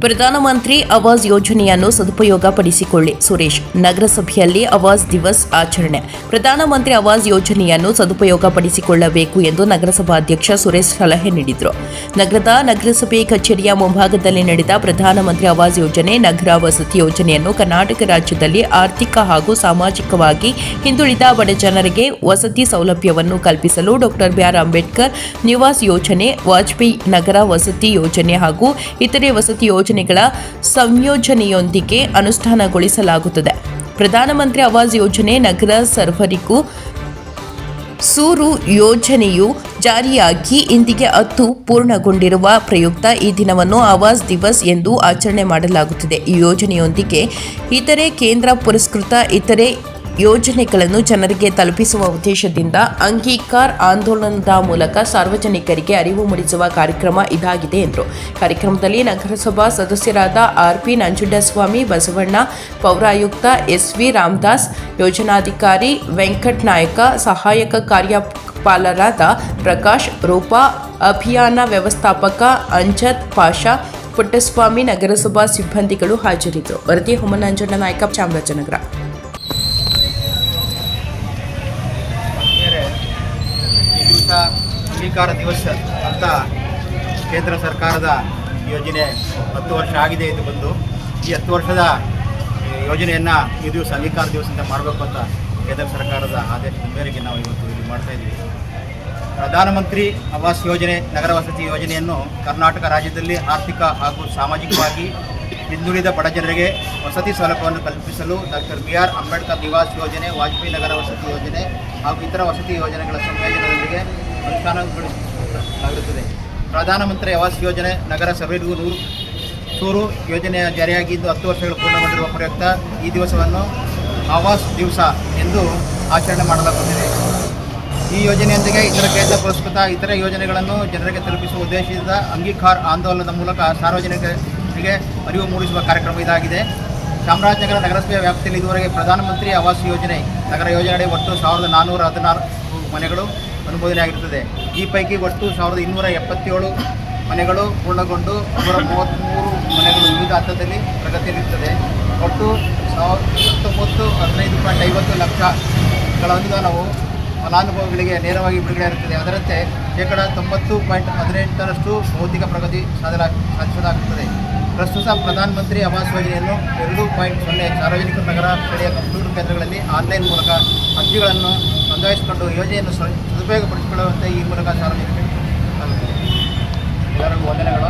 ಪ್ರಧಾನಮಂತ್ರಿ ಆವಾಸ್ ಯೋಜನೆಯನ್ನು ಸದುಪಯೋಗ ಪಡಿಸಿಕೊಳ್ಳಿ ಸುರೇಶ್. ನಗರಸಭೆಯಲ್ಲಿ ಆವಾಸ್ ದಿವಸ್ ಆಚರಣೆ. ಪ್ರಧಾನಮಂತ್ರಿ ಆವಾಸ್ ಯೋಜನೆಯನ್ನು ಸದುಪಯೋಗ ಪಡಿಸಿಕೊಳ್ಳಬೇಕು ಎಂದು ನಗರಸಭಾಧ್ಯಕ್ಷ ಸುರೇಶ್ ಸಲಹೆ ನೀಡಿದರು. ನಗರದ ನಗರಸಭೆ ಕಚೇರಿಯ ಮುಂಭಾಗದಲ್ಲಿ ನಡೆದ ಪ್ರಧಾನಮಂತ್ರಿ ಆವಾಸ್ ಯೋಜನೆ ನಗರ ವಸತಿ ಯೋಜನೆಯನ್ನು ಕರ್ನಾಟಕ ರಾಜ್ಯದಲ್ಲಿ ಆರ್ಥಿಕ ಹಾಗೂ ಸಾಮಾಜಿಕವಾಗಿ ಹಿಂದುಳಿದ ಬಡ ಜನರಿಗೆ ವಸತಿ ಸೌಲಭ್ಯವನ್ನು ಕಲ್ಪಿಸಲು ಡಾಕ್ಟರ್ ಬಿಆರ್ ಅಂಬೇಡ್ಕರ್ ನಿವಾಸ್ ಯೋಜನೆ, ವಾಜಪೇಯಿ ನಗರ ವಸತಿ ಯೋಜನೆ ಹಾಗೂ ಇತರೆ ವಸತಿ ಯೋಜನೆಗಳ ಸಂಯೋಜನೆಯೊಂದಿಗೆ ಅನುಷ್ಠಾನಗೊಳಿಸಲಾಗುತ್ತದೆ. ಪ್ರಧಾನಮಂತ್ರಿ ಆವಾಸ್ ಯೋಜನೆ, ನಗರ ಸರ್ವರಿಗೂ ಸೂರು ಯೋಜನೆಯು ಜಾರಿಯಾಗಿ ಇಂದಿಗೆ ಅತ್ತು ಪೂರ್ಣಗೊಂಡಿರುವ ಪ್ರಯುಕ್ತ ಈ ದಿನವನ್ನು ಆವಾಸ್ ದಿವಸ್ ಎಂದು ಆಚರಣೆ ಮಾಡಲಾಗುತ್ತಿದೆ. ಈ ಯೋಜನೆಯೊಂದಿಗೆ ಇತರೆ ಕೇಂದ್ರ ಪುರಸ್ಕೃತ ಇತರೆ ಯೋಜನೆಗಳನ್ನು ಜನರಿಗೆ ತಲುಪಿಸುವ ಉದ್ದೇಶದಿಂದ ಅಂಗೀಕಾರ್ ಆಂದೋಲನದ ಮೂಲಕ ಸಾರ್ವಜನಿಕರಿಗೆ ಅರಿವು ಮೂಡಿಸುವ ಕಾರ್ಯಕ್ರಮ ಇದಾಗಿದೆ ಎಂದರು. ಕಾರ್ಯಕ್ರಮದಲ್ಲಿ ನಗರಸಭಾ ಸದಸ್ಯರಾದ ಆರ್ಪಿ ನಂಜುಂಡಸ್ವಾಮಿ, ಬಸವಣ್ಣ, ಪೌರಾಯುಕ್ತ ಎಸ್ವಿ ರಾಮದಾಸ್, ಯೋಜನಾಧಿಕಾರಿ ವೆಂಕಟ್ ನಾಯಕ, ಸಹಾಯಕ ಕಾರ್ಯಪಾಲರಾದ ಪ್ರಕಾಶ್, ರೂಪಾ, ಅಭಿಯಾನ ವ್ಯವಸ್ಥಾಪಕ ಅಂಜತ್, ಪಾಷಾ, ಪುಟ್ಟಸ್ವಾಮಿ ನಗರಸಭಾ ಸಿಬ್ಬಂದಿಗಳು ಹಾಜರಿದ್ದರು. ವರದಿ ಹೊಮ್ಮನಂಜಣ್ಣ ನಾಯಕ ಚಾಮರಾಜನಗರ ಬೇರೆ ಈ ದಿವಸ ಅಂಗೀಕಾರ ದಿವಸ ಅಂತ ಕೇಂದ್ರ ಸರ್ಕಾರದ ಯೋಜನೆ ಹತ್ತು ವರ್ಷ ಆಗಿದೆ ಎಂದು ಬಂದು ಈ ಹತ್ತು ವರ್ಷದ ಯೋಜನೆಯನ್ನು ಈ ದಿವಸ ಅಂಗೀಕಾರ ದಿವಸ ಅಂತ ಮಾಡಬೇಕು ಅಂತ ಕೇಂದ್ರ ಸರ್ಕಾರದ ಆದೇಶದ ಮೇರೆಗೆ ನಾವು ಇವತ್ತು ಇಲ್ಲಿ ಮಾಡ್ತಾ ಇದ್ದೀವಿ. ಪ್ರಧಾನಮಂತ್ರಿ ಆವಾಸ್ ಯೋಜನೆ, ನಗರ ವಸತಿ ಯೋಜನೆಯನ್ನು ಕರ್ನಾಟಕ ರಾಜ್ಯದಲ್ಲಿ ಆರ್ಥಿಕ ಹಾಗೂ ಸಾಮಾಜಿಕವಾಗಿ ಹಿಂದುಳಿದ ಬಡ ಜನರಿಗೆ ವಸತಿ ಸೌಲಭ್ಯವನ್ನು ಕಲ್ಪಿಸಲು doctor B R Ambedkar Nivas ಯೋಜನೆ, ವಾಜಪೇಯಿ ನಗರ ವಸತಿ ಯೋಜನೆ ಹಾಗೂ ಇತರ ವಸತಿ ಯೋಜನೆಗಳ ಸಂಯೋಜನೆಯೊಂದಿಗೆ ಅನುಷ್ಠಾನಗೊಳಿಸಲಾಗುತ್ತದೆ ಪ್ರಧಾನಮಂತ್ರಿ ಆವಾಸ್ ಯೋಜನೆ ನಗರ ಸರ್ವೆಗೂ ಸೂರು ಯೋಜನೆಯ ಜಾರಿಯಾಗಿದ್ದು ಹತ್ತು ವರ್ಷಗಳು ಪೂರ್ಣಗೊಂಡಿರುವ ಪ್ರಯುಕ್ತ ಈ ದಿವಸವನ್ನು ಆವಾಸ್ ದಿವಸ ಎಂದು ಆಚರಣೆ ಮಾಡಲಾಗುತ್ತಿದೆ. ಈ ಯೋಜನೆಯೊಂದಿಗೆ ಇತರ ಕೇಂದ್ರ ಪುರಸ್ಕೃತ ಇತರೆ ಯೋಜನೆಗಳನ್ನು ಜನರಿಗೆ ತಲುಪಿಸುವ ಉದ್ದೇಶದಿಂದ ಅಂಗೀಕಾರ ಆಂದೋಲನದ ಮೂಲಕ ಸಾರ್ವಜನಿಕರಿಗೆ ಅರಿವು ಮೂಡಿಸುವ ಕಾರ್ಯಕ್ರಮ ಇದಾಗಿದೆ. ಚಾಮರಾಜನಗರ ನಗರಸಭೆಯ ವ್ಯಾಪ್ತಿಯಲ್ಲಿ ಇದುವರೆಗೆ ಪ್ರಧಾನಮಂತ್ರಿ ಆವಾಸ್ ಯೋಜನೆ ನಗರ ಯೋಜನೆಯಡಿ ಒಟ್ಟು ಸಾವಿರದ ನಾನ್ನೂರ ಹದಿನಾಲ್ಕು ಮನೆಗಳು ಅನುಮೋದನೆಯಾಗಿರುತ್ತದೆ ಈ ಪೈಕಿ ಒಟ್ಟು ಸಾವಿರದ ಇನ್ನೂರ ಎಪ್ಪತ್ತೇಳು ಮನೆಗಳು ಪೂರ್ಣಗೊಂಡು ನೂರ ಮೂವತ್ತ್ಮೂರು ಮನೆಗಳು ವಿವಿಧ ಹಂತದಲ್ಲಿ ಪ್ರಗತಿಯಲ್ಲಿರುತ್ತದೆ ಒಟ್ಟು ಸಾವಿರದ ಹತ್ತೊಂಬತ್ತು ಹದಿನೈದು ಪಾಯಿಂಟ್ ಐವತ್ತು ಲಕ್ಷಗಳ ಅನುದಾನವು ಫಲಾನುಭವಿಗಳಿಗೆ ನೇರವಾಗಿ ಬಿಡುಗಡೆ ಇರುತ್ತದೆ ಅದರಂತೆ ಶೇಕಡ ತೊಂಬತ್ತು ಪಾಯಿಂಟ್ ಹದಿನೆಂಟರಷ್ಟು ಭೌತಿಕ ಪ್ರಗತಿ ಸಾಧಲ ಸಾಧಿಸಲಾಗುತ್ತದೆ. ಪ್ರಸ್ತುತ ಪ್ರಧಾನಮಂತ್ರಿ ಆವಾಸ್ ಯೋಜನೆಯನ್ನು ಎರಡು ಪಾಯಿಂಟ್ ಸೊನ್ನೆ ಸಾರ್ವಜನಿಕ ನಗರ, ಸ್ಥಳೀಯ ಕಂಪ್ಯೂಟರ್ ಕೇಂದ್ರಗಳಲ್ಲಿ ಆನ್ಲೈನ್ ಮೂಲಕ ಅರ್ಜಿಗಳನ್ನು ನೋಂದಾಯಿಸಿಕೊಂಡು ಯೋಜನೆಯನ್ನು ಸದುಪಯೋಗಪಡಿಸಿಕೊಳ್ಳುವಂತೆ ಈ ಮೂಲಕ ಸಾರ್ವಜನಿಕರಿಗೆ ಎಲ್ಲರಿಗೂ ವಂದನೆಗಳು.